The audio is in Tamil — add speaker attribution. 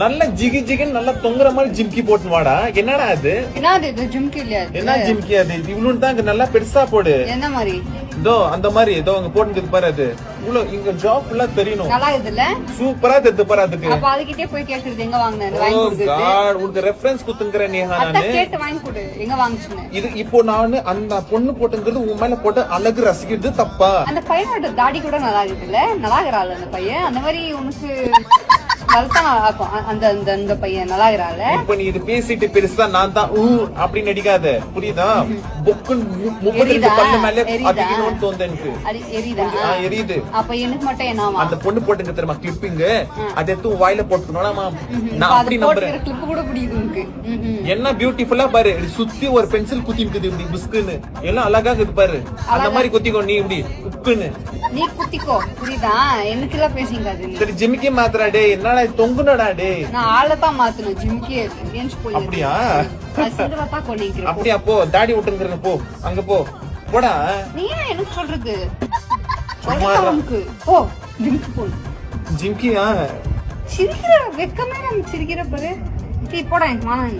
Speaker 1: நல்ல ஜிகி ஜிகின்னு நல்லா தொங்குற மாதிரி ஜிம்கி போட்டு வாடா. என்னடா அது?
Speaker 2: என்னது இது? ஜிம்கி இல்லையா இது?
Speaker 1: என்ன ஜிம்கி அது? இவ்வளவு தான் இங்க நல்லா பெருசா போடு.
Speaker 2: எந்த மாதிரி?
Speaker 1: இதோ அந்த மாதிரி ஏதோ அங்க போட்டு பாரு அது. இவ்வளவு இங்க ஜாப் ஃபுல்லா தெரியணும்.
Speaker 2: நல்லா இருக்குதுல்ல?
Speaker 1: சூப்பரா தெரிஞ்சு பாரு அதுக்கு.
Speaker 2: அப்ப அதுகிட்டே போய் கேக்குறது எங்க வாங்கினேன் வாங்கி கொடுக்குறது.
Speaker 1: காட் உனக்கு ரெஃபரன்ஸ் குத்துங்கற நீ
Speaker 2: அதான்
Speaker 1: நானு
Speaker 2: கேட்டு வாங்கி கொடு. எங்க வாங்கிச்சுன்னு.
Speaker 1: இது இப்போ நானு அந்த பொண்ணு போட்டுங்கிறது உன் மேல போட்டு அழகு ரசிக்கிறது தப்பா?
Speaker 2: அந்த பையனோட தாடி கூட நல்லா இருக்குதுல்ல? நல்லா இருக்கிறாள் அந்த பையன். அந்த மாதிரி உனக்கு வளர்த்தா நல்லா இருக்கும் அ- அந்த அந்த அந்த பையன் நல்லா இருக்கிறாள்.
Speaker 1: இப்ப நீ இது பேசிட்டு பெருசா நான் தான் ஊ அப்படின்னு நடிக்காத. புரியுதா? பொக்குன்னு ரெண்டு
Speaker 2: எரியுதா?
Speaker 1: பல்லு மேல
Speaker 2: எரியுதா?
Speaker 1: அதிகணும்னு தோணுது எனக்கு.
Speaker 2: அது எரியுதா?
Speaker 1: ஆ, எரியுது.
Speaker 2: அப்ப எனக்கு மட்டும் என்னவா
Speaker 1: அந்த பொண்ணு போட்டுங்க தெரியுமா? கிளிப்பிங் அதை எடுத்து வாயில போட்டுக்கணும் நான் அப்படி நம்புறேன்.
Speaker 2: கூட பிடிக்குது.
Speaker 1: என்ன பியூட்டிஃபுல்லா பாரு. சுத்தி ஒரு பென்சில் குத்தி இருக்குது இப்படி எல்லாம் அழகா இருக்குது பாரு. அந்த மாதிரி குத்திக்கோ நீ இப்படி.
Speaker 2: நீ குத்திக்கோ. புரியுதா? எனக்கு எல்லாம் பேசிங்காது நீ
Speaker 1: சரி ஜிமிக்கி மாத்திரா டே என்னடா தொங்குனடா டே
Speaker 2: நான் ஆளை தான் மாத்தணும் ஜிம்கே ஏஞ்சி போய்.
Speaker 1: அப்படியா?
Speaker 2: தான் கொண்டிருக்கிறேன்
Speaker 1: அப்படியா போ. தாடி விட்டுங்கிறேன் போ. அங்க போ. போடா.
Speaker 2: நீ ஏன் எனக்கு சொல்றது. உனக்கு. ஓ ஜிம்க்கு போ.
Speaker 1: ஜிம்கியா
Speaker 2: சிரிக்கிற வெக்கமே நம்ம சிரிக்கிற பாரு. போடா எனக்கு வேணாம்